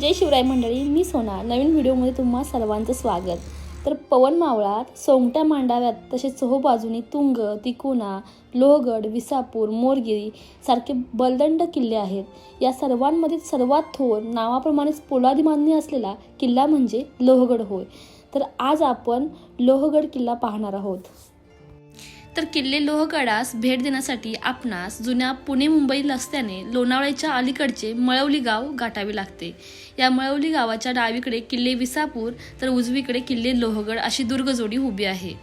जय शिवराय मंडळी मी सोना. नवीन व्हिडिओमध्ये तुम्हा सर्वांचं स्वागत. तर पवन मावळात सोंगट्या मांडाव्यात तसेच चोहोबाजूनी तुंग तिकोना लोहगड विसापूर मोरगिरी सारखे बलदंड किल्ले आहेत. या सर्वांमध्ये सर्वात थोर नावाप्रमाणेच पोलादी असलेला किल्ला म्हणजे लोहगड होय. तर आज आपण लोहगड किल्ला पाहणार आहोत. तर किल्ले लोहगडास भेट देण्यासाठी आपणास जुन्या पुणे मुंबई रस्त्याने लोणावळ्याच्या अलीकडचे मळवली गाव गाठावे लागते. या मळवली गावाच्या डावीकडे किल्ले विसापूर तर उजवीकडे किल्ले लोहगड अशी दुर्गजोडी उभी आहे.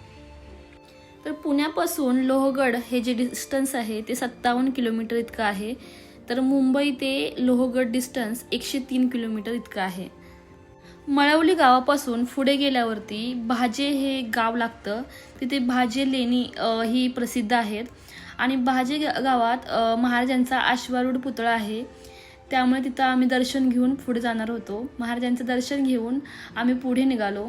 तर पुण्यापासून लोहगड हे जे डिस्टन्स आहे ते सत्तावन्न किलोमीटर इतकं आहे. तर मुंबई ते लोहगड डिस्टन्स एकशे तीन किलोमीटर इतकं आहे. मळवली गावापासून पुढे गेल्यावरती भाजे हे गाव लागतं. तिथे भाजे लेणी ही प्रसिद्ध आहेत. आणि भाजे गावात महाराजांचा आश्वारूढ पुतळा आहे. त्यामुळे तिथं आम्ही दर्शन घेऊन पुढे जाणार होतो. महाराजांचं दर्शन घेऊन आम्ही पुढे निघालो.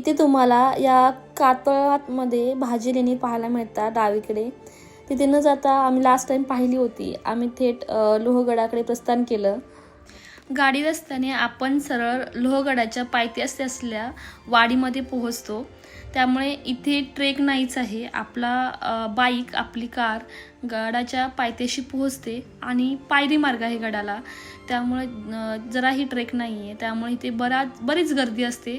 इथे तुम्हाला या कातळामध्ये भाजी लेणी पाहायला मिळतात डावीकडे. तिथे न जाता आम्ही लास्ट टाइम पाहिली होती. आम्ही थेट लोहगडाकडे प्रस्थान केलं. गाडी रस्त्याने आपण सरळ लोहगडाच्या पायथ्यास असल्या वाडीमध्ये पोहोचतो. त्यामुळे इथे ट्रेक नाहीच आहे. आपला बाईक आपली कार गडाच्या पायथ्याशी पोहोचते आणि पायरी मार्ग आहे गडाला. त्यामुळे जराही ट्रेक नाही आहे त्यामुळे इथे बराच बरीच गर्दी असते.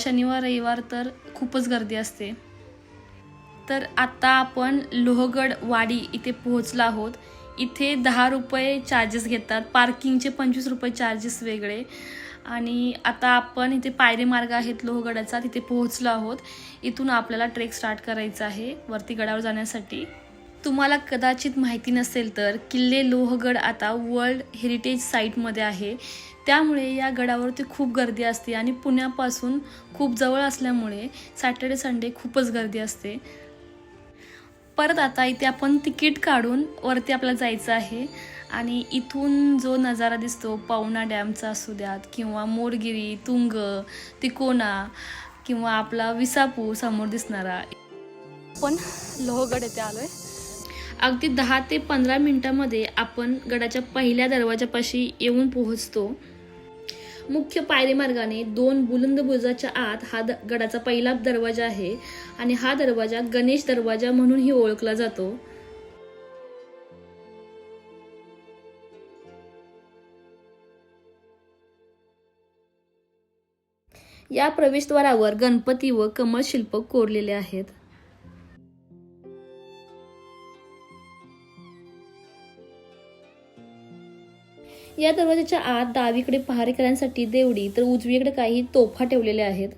शनिवार रविवार तर खूपच गर्दी असते. तर आता आपण लोहगड वाडी इथे पोहोचलो आहोत. इथे दहा रुपये चार्जेस घेतात. पार्किंगचे पंचवीस रुपये चार्जेस वेगळे. आणि आता आपण इथे पायरी मार्ग आहेत लोहगडाचा तिथे पोहोचलो आहोत. इथून आपल्याला ट्रेक स्टार्ट करायचा आहे वरती गडावर जाण्यासाठी. तुम्हाला कदाचित माहिती नसेल तर किल्ले लोहगड आता वर्ल्ड हेरिटेज साईटमध्ये आहे. त्यामुळे या गडावरती खूप गर्दी असते आणि पुण्यापासून खूप जवळ असल्यामुळे सॅटर्डे संडे खूपच गर्दी असते. परत आता इथे आपण तिकीट काढून वरती आपल्याला जायचं आहे. आणि इथून जो नजारा दिसतो पवना डॅमचा असू द्यात किंवा मोरगिरी तुंग तिकोना किंवा आपला विसापूर समोर दिसणारा. आपण लोहगड येथे आलोय. अगदी दहा ते पंधरा मिनिटामध्ये आपण गडाच्या पहिल्या दरवाजापाशी येऊन पोहोचतो. मुख्य पायरी मार्गाने दोन बुलंदबुर्जाच्या आत हा द गडाचा पहिला दरवाजा आहे आणि हा दरवाजा गणेश दरवाजा म्हणूनही ओळखला जातो. या प्रवेशद्वारावर गणपती व कमळ शिल्प कोरलेले आहेत. या दरवाजाच्या आत डावीकडे पहारेकऱ्यांसाठी देवडी तर उजवीकडे काही तोफा ठेवलेल्या आहेत.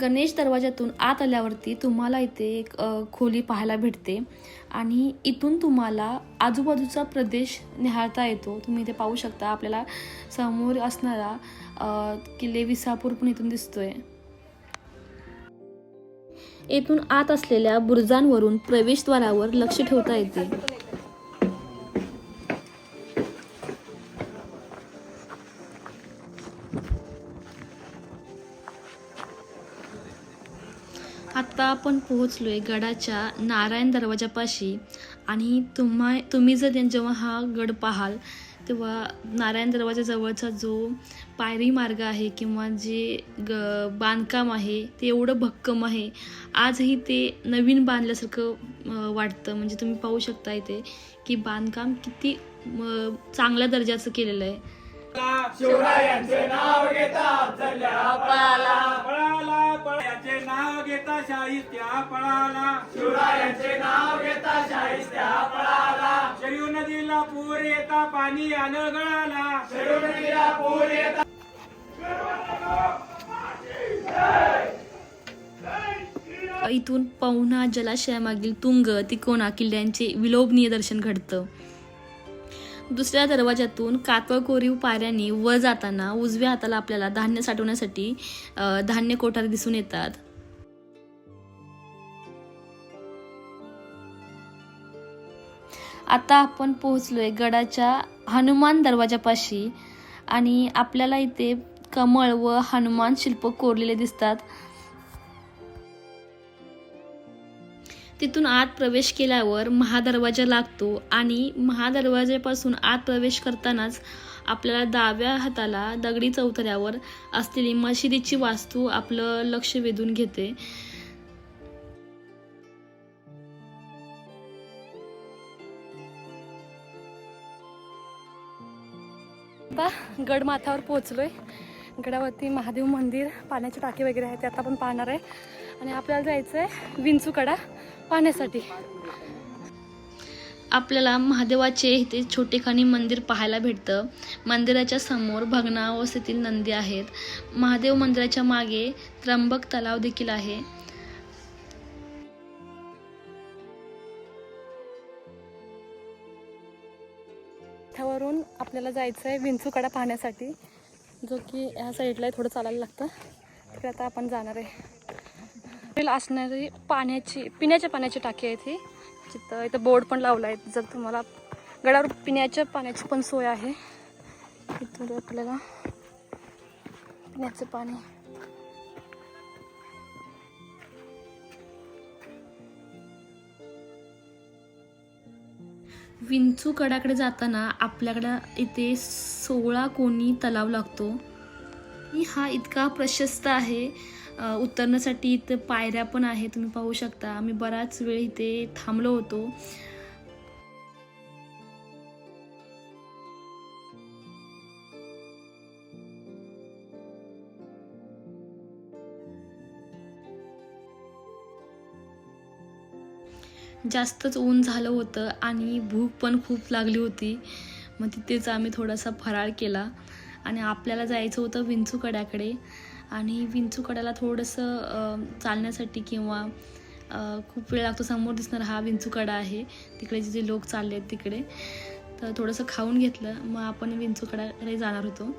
गणेश दरवाजातून आत आल्यावरती तुम्हाला इथे एक खोली पाहायला भेटते. आणि इथून तुम्हाला आजूबाजूचा प्रदेश निहाळता येतो. तुम्ही इथे पाहू शकता आपल्याला समोर असणारा किल्ले विसापूर पण इथून दिसतोय. येथून आत असलेल्या बुरुजांवरून प्रवेशद्वारावर लक्ष ठेवता येते. आता आपण पोहोचलोय गडाच्या नारायण दरवाजापाशी. आणि तुम्हा तुम्ही जर जेव्हा हा गड पाहाल तेव्हा नारायण दरवाजाजवळचा जो पायरी मार्ग आहे किंवा जे ग बांधकाम आहे ते एवढं भक्कम आहे. आजही ते नवीन बांधल्यासारखं वाटतं. म्हणजे तुम्ही पाहू शकता इथे की बांधकाम किती चांगल्या दर्जाचं केलेलं आहे. शिवरायांचे नाव घेता चल्या पळाला. पळाला पळाचे नाव घेता शाहिस्त्या पळाला. शिवरायांचे नाव घेता शाहिस्त्या पळाला. शरीर नदीला पूर येता पाणी आलं गळाला. शरीर नदीला पूर येता. इथून पवना जलाशयामागील तुंग तिकोना किल्ल्यांचे विलोभनीय दर्शन घडतं. दुसऱ्या दरवाज्यातून कातळ कोरीव पायऱ्यांनी वर जाताना उजव्या हाताला आपल्याला धान्य साठवण्यासाठी धान्य कोठार दिसून येतात. आता आपण पोहोचलोय गडाच्या हनुमान दरवाजापाशी आणि आपल्याला इथे कमळ व हनुमान शिल्प कोरलेले दिसतात. तिथून आत प्रवेश केल्यावर महादरवाजा लागतो आणि महादरवाज्यापासून आत प्रवेश करतानाच आपल्याला डाव्या हाताला दगडी चौथऱ्यावर असलेली मशिदीची वास्तू आपलं लक्ष वेधून घेते. आता गड माथ्यावर पोहोचलोय. गडावरती महादेव मंदिर पाण्याची टाकी वगैरे आहे ते आता आपण पाहणार आहे. आणि आपल्याला जायचं आहे विंचूकडा पाहण्यासाठी. आपल्याला महादेवाचे इथे छोटेखानी मंदिर पाहायला भेटतं. मंदिराच्या समोर भग्नावस्थेतील नंदी आहेत. महादेव मंदिराच्या मागे त्र्यंबक तलाव देखील आहे. त्यावरून आपल्याला जायचं आहे विंचूकडा पाहण्यासाठी. जो की ह्या साईडला आहे, थोडं चालायला लागतं. तिकडे आता आपण जाणार आहे. असणारी पाण्याची पिण्याच्या पाण्याची टाकी आहे ती. तिथं इथं बोर्ड पण लावला आहे जर तुम्हाला गडावर पिण्याच्या पाण्याची पण सोय आहे. इथं आपल्याला पिण्याचं पाणी विंचू कडाकडे जाताना आपल्याकडं इथे सोळा कोणी तलाव लागतो. हा इतका प्रशस्त आहे. उतरण्यासाठी इथं पायऱ्या पण आहे तुम्ही पाहू शकता. आम्ही बराच वेळ इथे थांबलो होतो. जास्तच ऊन झालं होतं आणि भूक पण खूप लागली होती. मग तिथेच आम्ही थोडासा फराळ केला आणि आपल्याला जायचं होतं विंचूकड्याकडे आणि विंचूकड्याला थोडंसं चालण्यासाठी किंवा खूप वेळ लागतो. समोर दिसणार हा विंचूकडा आहे. तिकडे जे लोक चालले आहेत तिकडे. तर थोडंसं खाऊन घेतलं. मग आपण विंचूकड्याकडे जाणार होतो.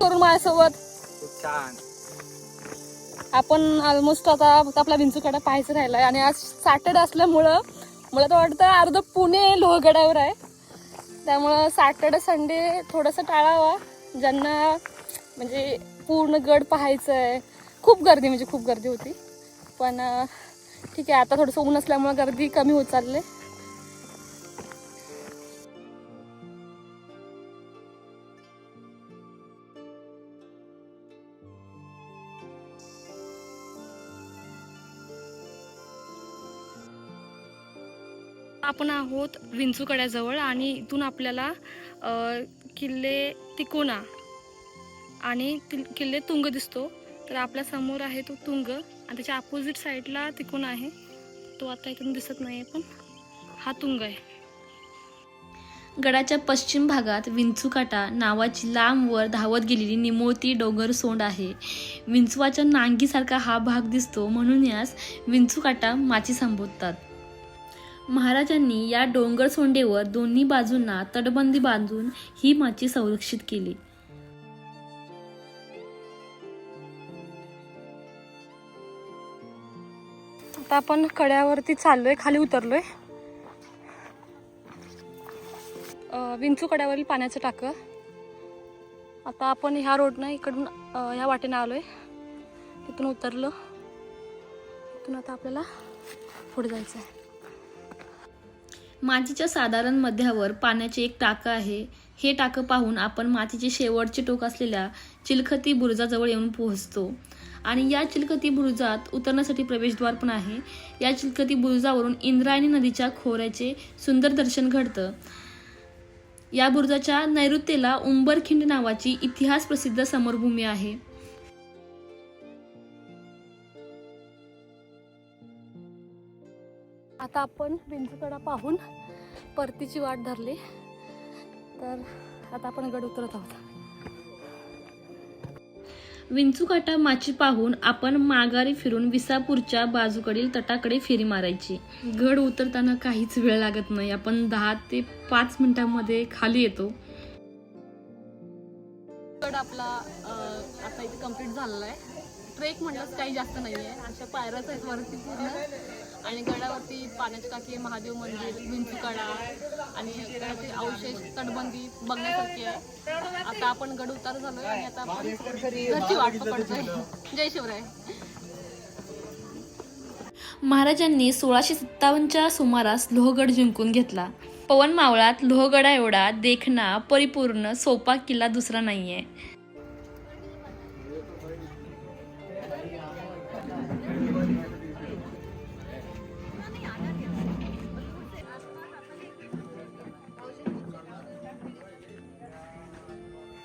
करून माझ्यासोबत. छान. आपण ऑलमोस्ट आता आपला विंचूकडा पाहायचं राहिला आणि आज सॅटर्डे असल्यामुळं मला तर वाटतं अर्ध पुणे लोहगडावर आहे. त्यामुळं सॅटर्डे संडे थोडंसं टाळावा. ज्यांना म्हणजे पूर्ण गड पाहायचं आहे खूप गर्दी म्हणजे खूप गर्दी होती. पण ठीक आहे आता थोडंसं ऊन असल्यामुळं गर्दी कमी होत चालले आपण आहोत विंचूकड्याजवळ आणि इथून आपल्याला किल्ले तिकोना आणि किल्ले तुंग दिसतो. तर आपल्यासमोर आहे तो तुंग आणि त्याच्या अपोजिट साईडला तिकोना आहे. तो आता इथून दिसत नाही पण हा तुंग आहे. गडाच्या पश्चिम भागात विंचूकाटा नावाची लांबवर धावत गेलेली निमोळती डोंगर सोंड आहे. विंचवाच्या नांगीसारखा हा भाग दिसतो म्हणून यास विंचूकाटा माची संबोधतात. महाराजांनी या डोंगर सोंडेवर दोन्ही बाजूंना तटबंदी बांधून ही माची संरक्षित केली. आता आपण कड्यावरती चाललोय खाली उतरलोय. विंचू कड्यावरील पाण्याचं टाकं. आता आपण ह्या रोडनं इकडून ह्या वाटेनं आलोय. तिथून उतरलो. तिथून आता आपल्याला पुढे जायचं आहे मातीच्या साधारण मध्यावर पाण्याचे एक टाकं आहे. हे टाकं पाहून आपण मातीचे शेवटचे टोक असलेल्या चिलखती बुरुजाजवळ येऊन पोहोचतो. आणि या चिलखती बुरुजात उतरण्यासाठी प्रवेशद्वार पण आहे. या चिलखती बुरुजावरून इंद्रायणी नदीच्या खोऱ्याचे सुंदर दर्शन घडतं. या बुरुजाच्या नैऋत्येला उंबरखिंड नावाची इतिहास प्रसिद्ध समरभूमी आहे. आता आपण विंचूकडा पाहून परतीची वाट धरली. तर आता आपण गड उतरत आहोत. विंचूकाटा माची पाहून आपण माघारी फिरून विसापूरच्या बाजूकडील तटाकडे फेरी मारायची. गड उतरताना काहीच वेळ लागत नाही. आपण दहा ते पाच मिनिटांमध्ये खाली येतो. गड आपला कंप्लीट झालेला आहे. ट्रेक म्हणलं काही जास्त नाही आहे अशा पायऱ्याच आहेत वरती पूर्ण. आणि गडावरती पाण्याची टाकी महादेव मंदिर विंचूकडा आणि गडाचे अवशेष तटबंदी बघण्यासारखी आहे. आता आपण गड उतार झालोय आणि आता आपण घरची वाट पकडतोय. जय शिवराय. महाराजांनी सोळाशे सत्तावन्नच्या सुमारास लोहगड जिंकून घेतला. पवन मावळात लोहगडा एवढा देखणा परिपूर्ण सोपा किल्ला दुसरा नाहीये.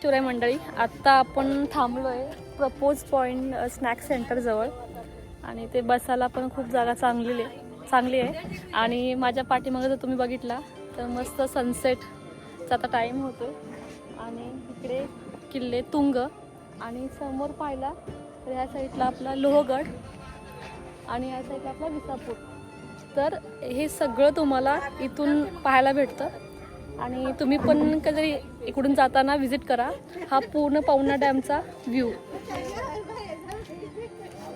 शिवराय मंडळी. आत्ता आपण थांबलो आहे प्रपोज पॉईंट स्नॅक सेंटरजवळ आणि ते बसायला पण खूप जागा चांगली आहे चांगली आहे. आणि माझ्या पाठीमागे जर तुम्ही बघितला तर मस्त सनसेटचा आता टाईम होतो आणि इकडे किल्ले तुंग. आणि समोर पाहिला तर ह्या साईडला आपला लोहगड आणि या साईडला आपला विसापूर. तर हे सगळं तुम्हाला इथून पाहायला भेटतं. आणि तुम्ही पण कधी इकडून जाताना व्हिजिट करा. हा पूर्ण पवना डॅमचा व्ह्यू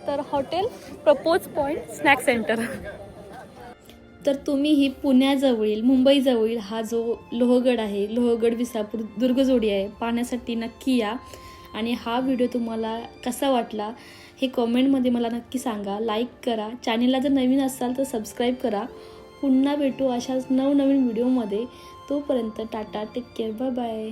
तर hotel propose point snack centre. तर तुम्हीही पुण्याजवळील मुंबईजवळील हा जो लोहगड आहे लोहगड विसापूर दुर्गजोडी आहे पाहण्यासाठी नक्की या. आणि हा व्हिडिओ तुम्हाला कसा वाटला हे कॉमेंटमध्ये मला नक्की सांगा. लाईक करा. चॅनेलला जर नवीन असाल तर सबस्क्राईब करा. पुन्हा भेटू अशाच नवनवीन व्हिडिओमध्ये तोपर्यंत tata take care bye bye